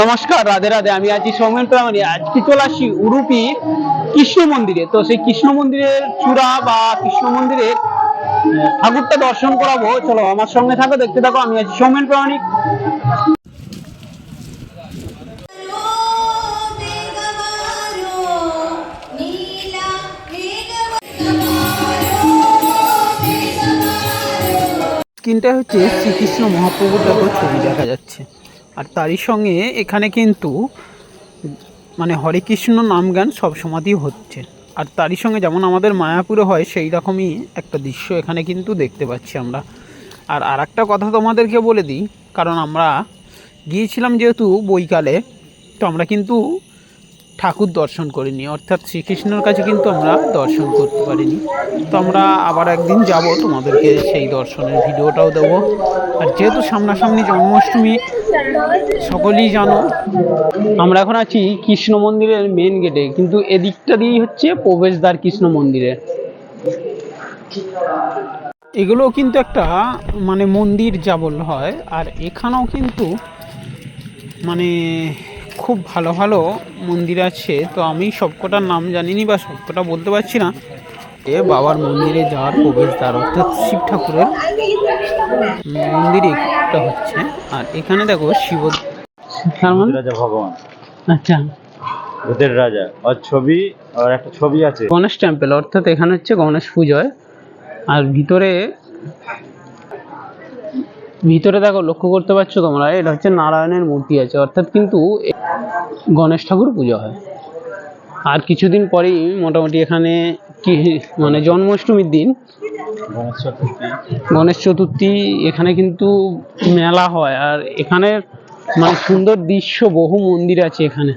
নমস্কার, রাধে রাধে, আমি আছি সৌমেন প্রামাণী আজকে চলে আসি উড়ুপি কৃষ্ণ মন্দিরে। তো সেই কৃষ্ণ মন্দিরের চূড়া বা কৃষ্ণ মন্দিরের ঠাকুরটা দর্শন করাবো। চলো আমার সঙ্গে থাকো, দেখতে থাকো, আমি আছি সৌমেন প্রামাণিক। স্ক্রিনটা হচ্ছে শ্রীকৃষ্ণ মহাপ্রভুর ছবি দেখা যাচ্ছে। আর তারই সঙ্গে এখানে কিন্তু মানে হরে কৃষ্ণ নাম গান সব সময়তেই হচ্ছে। আর তারই সঙ্গে যেমন আমাদের মায়াপুরে হয়, সেই রকমই একটা দৃশ্য এখানে কিন্তু দেখতে পাচ্ছি আমরা। আর আর একটা কথা তোমাদেরকে বলে দিই, কারণ আমরা গিয়েছিলাম যেহেতু বইকালে তো আমরা কিন্তু ঠাকুর দর্শন করিনি। অর্থাৎ শ্রীকৃষ্ণর কাছে কিন্তু আমরা দর্শন করতে পারিনি। তো আমরা আবার একদিন যাব, তোমাদেরকে সেই দর্শনের ভিডিওটাও দেবো। আর যেহেতু সামনাসামনি জন্মাষ্টমী, সকলেই জানো, আমরা এখন আছি কৃষ্ণ মন্দিরের মেন গেটে কিন্তু এদিকটা দিয়েই হচ্ছে প্রবেশদ্বার কৃষ্ণ মন্দিরের এগুলো কিন্তু একটা মানে মন্দির যা বললে হয়। আর এখানেও কিন্তু মানে খুব ভালো ভালো মন্দির আছে তো আমি সবকটার নাম জানিনি বা সবকটা বলতে পারছি না। এ বাবার মন্দিরে যাওয়ার প্রবেশদ্বার অর্থাৎ শিব ঠাকুরের মন্দির একটা হচ্ছে। আর এখানে দেখো শিব মানে? রাজা ভগবান। আচ্ছা। ভূতের রাজা। আর ছবি আর একটা ছবি আছে। গণেশ টেম্পল অর্থাৎ এখানে হচ্ছে গণেশ পুজোয় আর ভিতরে ভিতরে দেখো লক্ষ্য করতে পারছ তোমরা এটা হচ্ছে নারায়ণের মূর্তি আছে। অর্থাৎ কিন্তু গণেশ ঠাকুর পুজো হয়। আর কিছুদিন পরেই মোটামুটি এখানে কি মানে জন্মাষ্টমীর দিন গণেশ চতুর্থী। এখানে কিন্তু মেলা হয়। আর এখানে মানে সুন্দর দৃশ্য বহু মন্দির আছে এখানে।